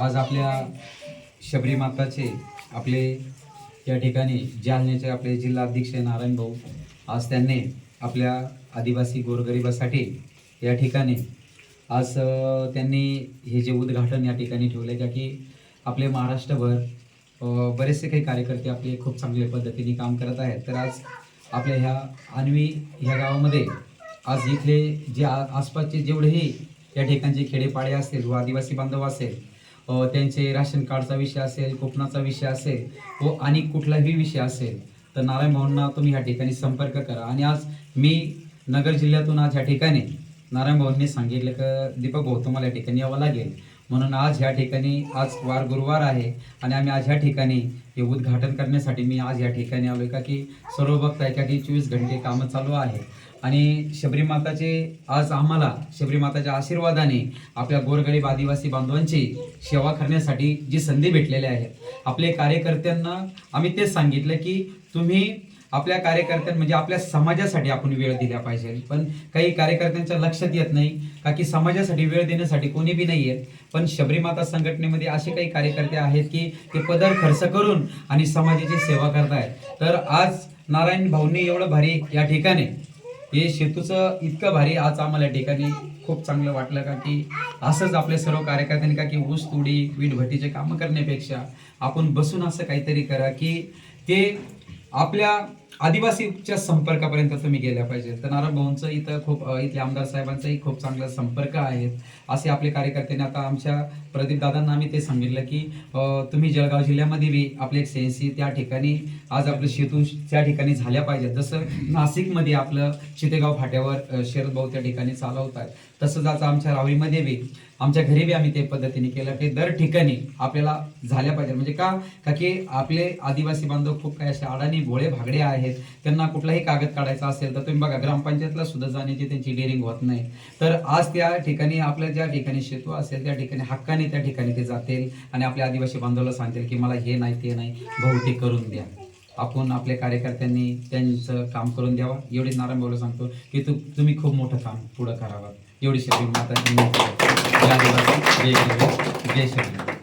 आज आपल्या शबरी माताचे आपले या ठिकाणी जालन्याचे आपले जिल्हा अध्यक्ष नारायण भाऊ आज त्यांनी आपल्या आदिवासी गोरगरिबासाठी या ठिकाणी आज त्यांनी हे जे उद्घाटन या ठिकाणी ठेवले का की आपले महाराष्ट्रभर बरेचसे काही कार्यकर्ते आपले खूप चांगल्या पद्धतीने काम करत आहेत. तर आज आपल्या ह्या आनवी ह्या गावामध्ये आज इथले जे आसपासचे जेवढेही या ठिकाणचे खेडेपाडे असतील व आदिवासी बांधव असेल त्यांचे राशन कार्डचा विषय असेल कोकणाचा विषय असेल व आणि कुठलाही विषय असेल तर नारायण भाऊंना तुम्ही ह्या ठिकाणी संपर्क करा. आणि आज मी नगर जिल्ह्यातून आज ह्या ठिकाणी नारायण भाऊंनी सांगितलं का दीपक भाऊ तुम्हाला या ठिकाणी यावं लागेल. म्हणून आज ह्या ठिकाणी आज वार गुरुवार आहे आणि आम्ही आज ह्या ठिकाणी हे उद्घाटन करण्यासाठी मी आज या ठिकाणी आलोय का की सर्व बघताय का की चोवीस घंटे कामं चालू आहे आणि शबरी माताचे आज आम्हाला शबरी माताच्या आशीर्वादाने आपल्या गोरगरीब आदिवासी बांधवांची सेवा करण्यासाठी जी संधी भेटलेली आहे. आपले कार्यकर्त्यांना आम्ही तेच सांगितलं की तुम्ही आपल्या कार्यकर्त्यां म्हणजे आपल्या समाजासाठी आपण वेळ दिला पाहिजे. पण काही कार्यकर्त्यांच्या लक्षात येत नाही का की समाजासाठी वेळ देण्यासाठी कोणी बी नाही आहे पण शबरीमाता संघटनेमध्ये असे काही कार्यकर्ते आहेत की ते पदर खर्च करून आणि समाजाची सेवा करतायत. तर आज नारायण भाऊंनी एवढं भारी या ठिकाणी हे शेतूचं इतकं भारी आज आम्हाला ठिकाणी खूप चांगलं वाटलं का की असंच आपल्या सर्व कार्यकर्त्यांनी का की ऊस तुडी वीटभट्टीचे कामं करण्यापेक्षा आपण बसून असं काहीतरी करा की ते आपल्या आदिवासीच्या संपर्कापर्यंत तुम्ही गेल्या पाहिजे. तर नारायण भाऊंचं इथं खूप इथले आमदार साहेबांचाही खूप चांगला संपर्क आहेत असे आपले कार्यकर्त्यांनी आता आमच्या प्रदीप दादांना आम्ही ते सांगितलं की तुम्ही जळगाव जिल्ह्यामध्ये बी आपले एक सेन्सी त्या ठिकाणी आज आपलं शेतू त्या ठिकाणी झाल्या पाहिजेत. जसं नाशिकमध्ये आपलं चितेगाव फाट्यावर शरद भाऊ त्या ठिकाणी चालवतात तसंच आज आमच्या रावळीमध्ये बी आमच्या घरी बी आम्ही ते पद्धतीने केलं की दर ठिकाणी आपल्याला झाल्या पाहिजे म्हणजे का? का की आपले आदिवासी बांधव खूप काही असे अडाणी भोळे भागडे आहेत. त्यांना कुठलाही कागद काढायचा असेल तर तुम्ही बघा ग्रामपंचायतला सुद्धा जाण्याची त्यांची डेअरिंग होत नाही. तर आज त्या ठिकाणी आपल्या ज्या ठिकाणी शेतू असेल त्या ठिकाणी हक्काने त्या ठिकाणी ते जातील आणि आपल्या आदिवासी बांधवाला सांगतील की मला हे नाही ते नाही भाऊ ते करून द्या. आपण आपल्या कार्यकर्त्यांनी त्यांचं काम करून द्यावा. एवढीच नारायण भाऊला सांगतो की तू तुम्ही खूप मोठं काम पुढं करावं. एवढी शेती माता जय जय जय श्री